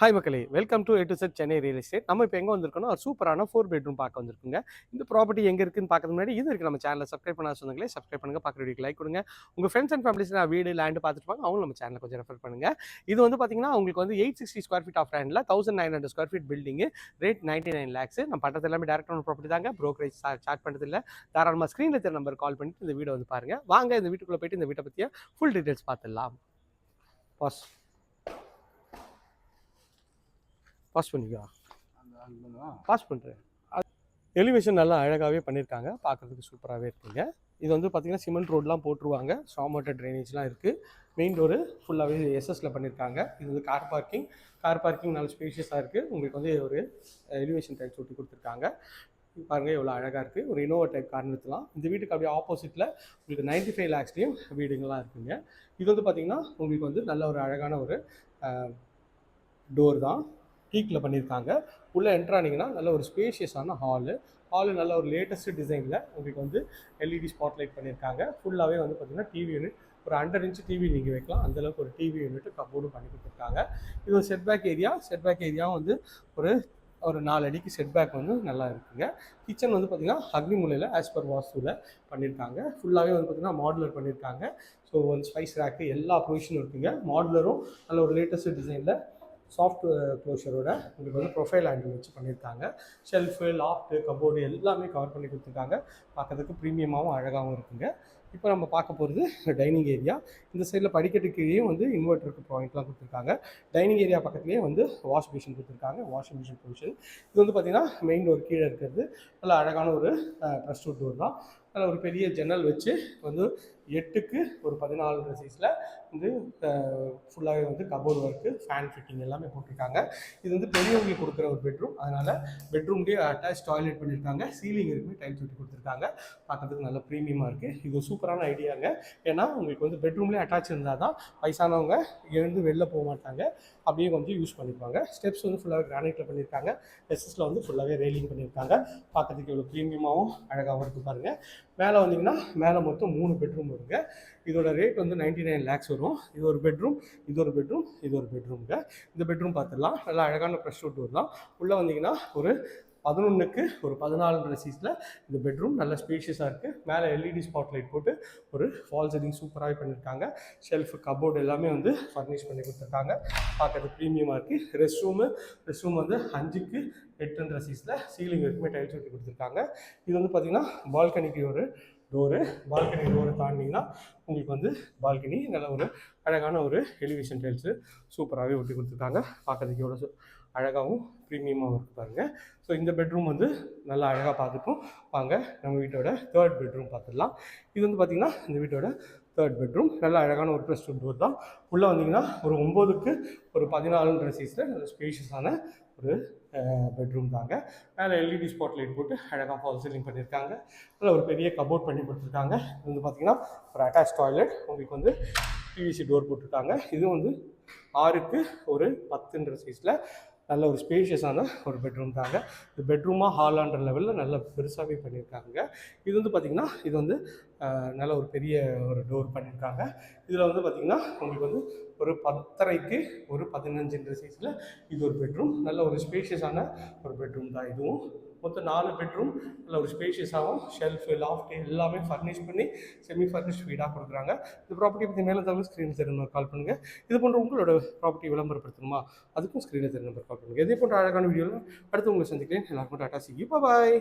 Hi மக்களே welcome to A to Z Chennai real estate நம்ம இப்போ எங்கே வந்திருக்கோம்னா ஒரு சூப்பரான ஃபோர் பெட்ரூம் பார்க்க வந்திருக்குங்க. இந்த ப்ராப்பர்ட்டி எங்கே இருக்குன்னு பார்க்கறது முன்னாடி இது இருக்குது நம்ம சேனலை சப்ஸ்கிரைப் பண்ண சொன்னங்களே சப்ஸ்கிரைப் பண்ணுங்க. பார்க்குற வீடியோக்கு லைக் கொடுங்க. உங்கள் ஃப்ரெண்ட்ஸ் அண்ட் ஃபேமிலிஸ் நான் வீடு லேண்டு பார்த்துருப்பாங்க அவங்க நம்ம சேனலை கொஞ்சம் ரெஃபர் பண்ணுங்க. இது வந்து பார்த்தீங்கன்னா உங்களுக்கு வந்து eight sixty square feet of லேண்டில் thousand nine hundred square feet building rate ninety nine lakhs நம்ம பட்டத்தில் எல்லாமே டேரக்ட் ஒன் ப்ராப்பர்ட்டி தாங்க. ப்ரோக்கரேஜ் சார்ட் பண்ணுறதில்ல தாராளமாக ஸ்க்ரீனில் தெரிய நம்பர் கால் பண்ணிட்டு இந்த வீடியோ வந்து பாருங்கள் வாங்க இந்த வீட்டுக்குள்ளே போயிட்டு இந்த வீட்டை பற்றிய ஃபுல் டீட்டெயில்ஸ் பார்த்துடலாம். பாஸ் பாஸ் பண்ணிக்கோ. பாஸ் பண்ணுறேன் எலிவேஷன் நல்லா அழகாகவே பண்ணியிருக்காங்க பார்க்குறதுக்கு சூப்பராகவே இருக்குங்க. இது வந்து பார்த்திங்கன்னா சிமெண்ட் ரோட்லாம் போட்டுருவாங்க. ஸ்டாமோட்டர் ட்ரைனேஜ்லாம் இருக்குது மெயின் டோரு ஃபுல்லாகவே எஸ்எஸ்ல பண்ணியிருக்காங்க இது வந்து கார் பார்க்கிங் கார் பார்க்கிங் நல்ல ஸ்பேஷியஸாக இருக்குது உங்களுக்கு வந்து ஒரு எலிவேஷன் டைல்ஸ் ஒட்டி கொடுத்துருக்காங்க. பாருங்கள் எவ்வளோ அழகாக இருக்குது ஒரு இனோவா டைப் கார் நிறுத்தலாம். இந்த வீட்டுக்கு அப்படியே ஆப்போசிட்டில் உங்களுக்கு நைன்டி ஃபைவ் லேக்ஸ்லேயும் வீடுங்கள்லாம் இருக்குங்க. இது வந்து பார்த்திங்கன்னா உங்களுக்கு வந்து நல்ல ஒரு அழகான ஒரு டோர் தான். டீக்கில் பண்ணியிருக்காங்க. உள்ளே என்ட்ரானிங்கன்னா நல்ல ஒரு ஸ்பேஷியஸான ஹாலு ஹாலு நல்ல ஒரு லேட்டஸ்ட் டிசைனில் உங்களுக்கு வந்து எல்இடி ஸ்பாட்லைட் பண்ணியிருக்காங்க. ஃபுல்லாகவே வந்து பார்த்திங்கன்னா டிவி யூனிட் ஒரு ஹண்ட்ரட் இன்ச்சு டிவி நீங்கள் வைக்கலாம். அந்தளவுக்கு ஒரு டிவி யூனிட் கபோர்டும் பண்ணி கொடுத்துருக்காங்க. இது ஒரு செட்பேக் ஏரியா செட்பேக் ஏரியாவும் வந்து ஒரு ஒரு நாலு அடிக்கு செட்பேக் வந்து நல்லா இருக்குங்க. கிச்சன் வந்து பார்த்திங்கன்னா அக்னி மூலையில் ஆஸ் பர் வாஸ்துவில் பண்ணியிருக்காங்க. ஃபுல்லாகவே வந்து பார்த்திங்கன்னா மாடுலர் பண்ணியிருக்காங்க. ஸோ வந்து ஸ்பைஸ் ரேக்கு எல்லா ப்ரொவிஷனும் இருக்குங்க. மாடுலரும் நல்ல ஒரு லேட்டஸ்ட் டிசைனில் சாஃப்ட் க்ளோஷரோட உங்களுக்கு வந்து ப்ரொஃபைல் ஹேண்டில் வச்சு பண்ணியிருக்காங்க. ஷெல்ஃபு லாஃப்ட்டு கபோர்டு எல்லாமே கவர் பண்ணி கொடுத்துருக்காங்க. பார்க்கறதுக்கு ப்ரீமியமாகவும் அழகாகவும் இருக்குங்க. இப்போ நம்ம பார்க்க போகிறது டைனிங் ஏரியா இந்த சைடில் படிக்கட்டு கீழேயும் வந்து இன்வெர்ட்டருக்கு பாயிண்ட்லாம் கொடுத்துருக்காங்க. டைனிங் ஏரியா பக்கத்துலேயே வந்து வாஷ் மிஷின் கொடுத்துருக்காங்க. வாஷிங் மிஷின் பொசிஷன் இது வந்து பார்த்திங்கன்னா மெயின் டோர் கீழே இருக்கிறது. நல்ல அழகான ஒரு ப்ரெஸ் டோர் தான். அதில் ஒரு பெரிய ஜன்னல் வச்சு வந்து எட்டுக்கு ஒரு பதினாலு சைஸில் வந்து ஃபுல்லாகவே வந்து கபோர்ட் ஒர்க்கு ஃபேன் ஃபிட்டிங் எல்லாமே போட்டிருக்காங்க. இது வந்து பெரியவங்களுக்கு கொடுக்குற ஒரு பெட்ரூம் அதனால் பெட்ரூம்லேயே அட்டாச் டாய்லெட் பண்ணியிருக்காங்க சீலிங் இருக்குமே டைல்ஸ் ஒட்டி கொடுத்துருக்காங்க. பார்க்கறதுக்கு நல்ல ப்ரீமியமாக இருக்குது இது ஒரு சூப்பரான ஐடியாங்க ஏன்னா உங்களுக்கு வந்து பெட்ரூம்லேயே அட்டாச் இருந்தால் தான் வயசானவங்க எழுந்து வெளில போக மாட்டாங்க. அப்படியே கொஞ்சம் யூஸ் பண்ணிப்பாங்க. ஸ்டெப்ஸ் வந்து ஃபுல்லாகவே கிரானைட்டில் பண்ணியிருக்காங்க எஸ்எஸில் வந்து ஃபுல்லாகவே ரெயிலிங் பண்ணியிருக்காங்க பார்க்கறதுக்கு இவ்வளோ ப்ரீமியமாகவும் அழகாகவும் இருக்கும் பாருங்கள் மேலே வந்தீங்கன்னா மேலே மொத்தம் மூணு பெட்ரூம் வருங்க. இதோட ரேட் வந்து நைன்டி நைன் லேக்ஸ் வரும். இது ஒரு பெட்ரூம் இது ஒரு பெட்ரூம் இது ஒரு பெட்ரூம்ங்க இந்த பெட்ரூம் பார்த்துடலாம். நல்லா அழகான ப்ரெஷ் அவுட் வரலாம் உள்ளே வந்தீங்கன்னா ஒரு பதினொன்றுக்கு ஒரு பதினாலுன்ற சீஸில் இந்த பெட்ரூம் நல்ல ஸ்பேஷியஸாக இருக்குது மேலே எல்இடி ஸ்பாட் லைட் போட்டு ஒரு ஃபால் செட்டிங் சூப்பராகவே பண்ணியிருக்காங்க ஷெல்ஃப் கபோர்டு எல்லாமே வந்து ஃபர்னிஷ் பண்ணி கொடுத்துருக்காங்க. பார்க்கறது ப்ரீமியமாக இருக்குது ரெஸ்ட் ரூமு ரெஸ்ட் ரூம் வந்து அஞ்சுக்கு எட்டுன்ற சீஸில் சீலிங் வரைக்குமே டைல்ஸ் ஒட்டி கொடுத்துருக்காங்க. இது வந்து பார்த்திங்கன்னா பால்கனிக்கு ஒரு டோரு பால்கனி டோரை தாண்டிங்கன்னா உங்களுக்கு வந்து பால்கனி நல்ல ஒரு அழகான ஒரு எலிவேஷன் டைல்ஸு சூப்பராகவே ஒட்டி கொடுத்துருக்காங்க. பார்க்கறதுக்கு எவ்வளோ அழகாகவும் ப்ரீமியமாகவும் இருக்குது பாருங்கள் ஸோ இந்த பெட்ரூம் வந்து நல்லா அழகாக பார்த்துப்போம். வாங்க நம்ம வீட்டோட தேர்ட் பெட்ரூம் பார்த்துடலாம். இது வந்து பார்த்திங்கன்னா இந்த வீட்டோட தேர்ட் பெட்ரூம் நல்லா அழகான ஒரு ப்ளஸ் டூ டோர் தான். உள்ளே வந்தீங்கன்னா ஒரு ஒம்போதுக்கு ஒரு பதினாலுன்ற சைஸில் நல்ல ஸ்பேஷியஸான ஒரு பெட்ரூம் தாங்க. மேலே எல்இடி ஸ்பாட் லைட் போட்டு அழகாக ஃபால் சீலிங் பண்ணியிருக்காங்க அதில் ஒரு பெரிய கபோர்ட் பண்ணி கொடுத்துருக்காங்க. இது வந்து பார்த்திங்கன்னா ஒரு அட்டாச் டாய்லெட் உங்களுக்கு வந்து பிவிசி டோர் போட்டிருக்காங்க. இதுவும் வந்து ஆறுக்கு ஒரு பத்துன்ற சைஸில் நல்ல ஒரு ஸ்பேஷியஸான ஒரு பெட்ரூம் தாங்க. இது பெட்ரூமாக ஹாலான்ற லெவலில் நல்ல பெருசாகவே பண்ணியிருக்காங்க இது வந்து பார்த்திங்கன்னா இது வந்து நல்ல ஒரு பெரிய ஒரு டோர் பண்ணியிருக்காங்க. இதில் வந்து பார்த்திங்கன்னா உங்களுக்கு வந்து ஒரு பத்தரைக்கு ஒரு பதினஞ்சுன்ற சைஸில் இது ஒரு பெட்ரூம் நல்ல ஒரு ஸ்பேஷியஸான ஒரு பெட்ரூம் தான் இதுவும். மொத்தம் நாலு பெட்ரூம் நல்ல ஒரு ஸ்பேஷியஸாகவும் ஷெல்ஃபு லாஃப்ட் எல்லாமே ஃபர்னிஷ் பண்ணி செமி ஃபர்னிஷ் வீடாக கொடுக்குறாங்க. இந்த ப்ராப்பர்ட்டி பற்றி மேலே தவிர ஸ்க்ரீனில் தெரிஞ்ச கால் பண்ணுங்கள் இது போன்ற உங்களோட ப்ராப்பர்ட்டி விளம்பரப்படுத்தணுமா? அதுக்கும் ஸ்க்ரீனில் தெரிஞ்ச நம்பர் கால் பண்ணுங்கள் இதே போன்ற அழகான வீடியோவில் அடுத்து உங்களை சந்திக்கிறேன். எல்லாருக்கும் டாட்டா சி பாய்